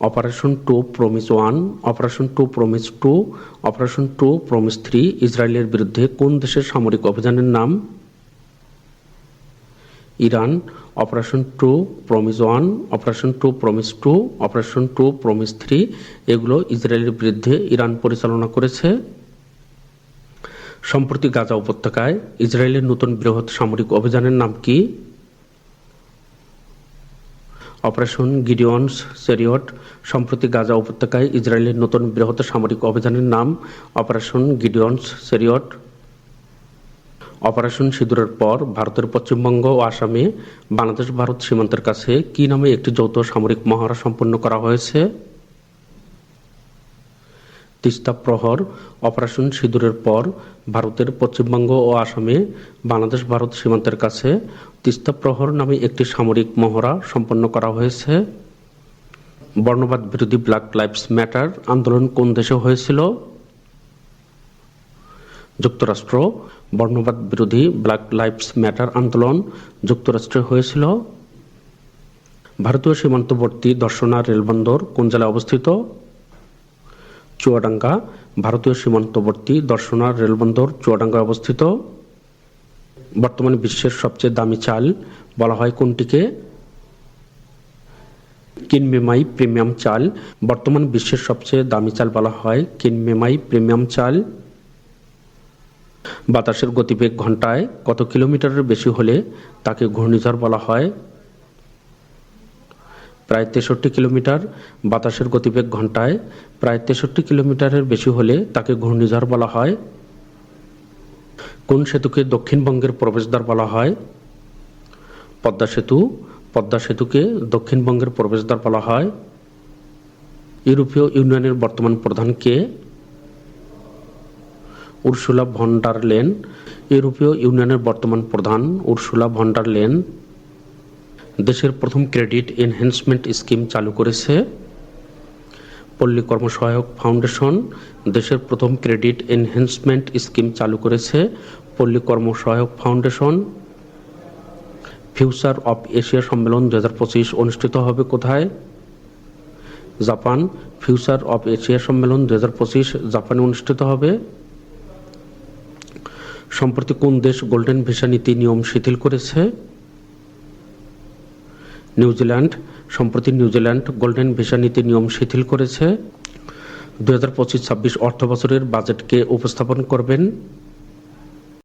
Operation true promise one operation true promise two operation true promise three ইসরায়েলের বিরুদ্ধে কোন দেশের সামরিক অভিযানের নাম? Iran. Operation true promise one operation true promise two operation true promise three এগুলো ইসরায়েলের বিরুদ্ধে ইরান পরিচালনা করেছে। সম্প্রতি গাজা উপত্যকায় ইসরায়েলের নতুন বৃহৎ সামরিক অভিযানের নাম কি? অপারেশন গিডিয়ন্স সেরিয়ট, সম্প্রতি গাজা উপত্যকায় ইসরায়েলের নতুন বৃহৎ সামরিক অভিযানের নাম অপারেশন গিডিয়ন্স সেরিয়ট। অপারেশন সিঁদুরের পর ভারতের পশ্চিমবঙ্গ ও আসামে বাংলাদেশ ভারত সীমান্তের কাছে কি নামে একটি যৌথ সামরিক মহড়া সম্পন্ন করা হয়েছে? তিস্তা প্রহর অপারেশন সিঁদুরের পর ভারতের পশ্চিমবঙ্গ ও আসামে বাংলাদেশ ভারত সীমান্তের কাছে তিস্তা প্রহর নামে একটি সামরিক মহড়া সম্পন্ন করা হয়েছে। বর্ণবাদ বিরোধী ব্ল্যাক লাইভস ম্যাটার আন্দোলন কোন দেশে হয়েছিল? যুক্তরাষ্ট্র। বর্ণবাদ বিরোধী ব্ল্যাক লাইভস ম্যাটার আন্দোলন যুক্তরাষ্ট্রে হয়েছিল। ভারতীয় সীমান্তবর্তী দর্শনা রেলবন্দর কোন জেলায় অবস্থিত? চুয়াডাঙ্গা, ভারতীয় সীমান্তবর্তী দর্শনা রেলবন্দর চুয়াডাঙ্গায় অবস্থিত। বর্তমানে বিশ্বের সবচেয়ে দামি চাল বলা হয় কোনটিকে? কিনমেমাই প্রিমিয়াম চাল। বর্তমান বিশ্বের সবচেয়ে দামি চাল বলা হয় কিনমেমাই প্রিমিয়াম চাল। বাতাসের গতিবেগ ঘন্টায় কত কিলোমিটারের বেশি হলে তাকে ঘূর্ণিঝড় বলা হয়? প্রায় তেষট্টি কিলোমিটার বাতাসের গতিবেগ ঘন্টায়, প্রায় তেষট্টি কিলোমিটারের বেশি হলে তাকে ঘূর্ণিঝড় বলা হয়। কোন সেতুকে দক্ষিণবঙ্গের প্রবেশদ্বার বলা হয়? পদ্মা সেতু, পদ্মা সেতুকে দক্ষিণবঙ্গের প্রবেশদ্বার বলা হয়। ইউরোপীয় ইউনিয়নের বর্তমান প্রধান কে? উর্সুলা ভন্ডার লেন ইউরোপীয় ইউনিয়নের বর্তমান প্রধান উর্সুলা ভন্ডার লেন দেশের প্রথম ক্রেডিট এনহ্যান্সমেন্ট স্কিম চালু করেছে পল্লী কর্মসহায়ক ফাউন্ডেশন। দেশের প্রথম ক্রেডিট এনহ্যান্সমেন্ট স্কিম চালু করেছে Palli Karmasahayak foundation. Future of Asia সম্মেলন দু হাজার পঁচিশ অনুষ্ঠিত হবে কোথায়? জাপান। ফিউচার অফ এশিয়া সম্মেলন দু হাজার পঁচিশ জাপানে অনুষ্ঠিত হবে। সম্প্রতি কোন দেশ গোল্ডেন ভিসা নীতি নিয়ম শিথিল করেছে? নিউজিল্যান্ড, সম্প্রতি নিউজিল্যান্ড গোল্ডেন ভিসা নীতি নিয়ম শিথিল করেছে। দু হাজার পঁচিশ ছাব্বিশ অর্থ বছরের বাজেটকে উপস্থাপন করবেন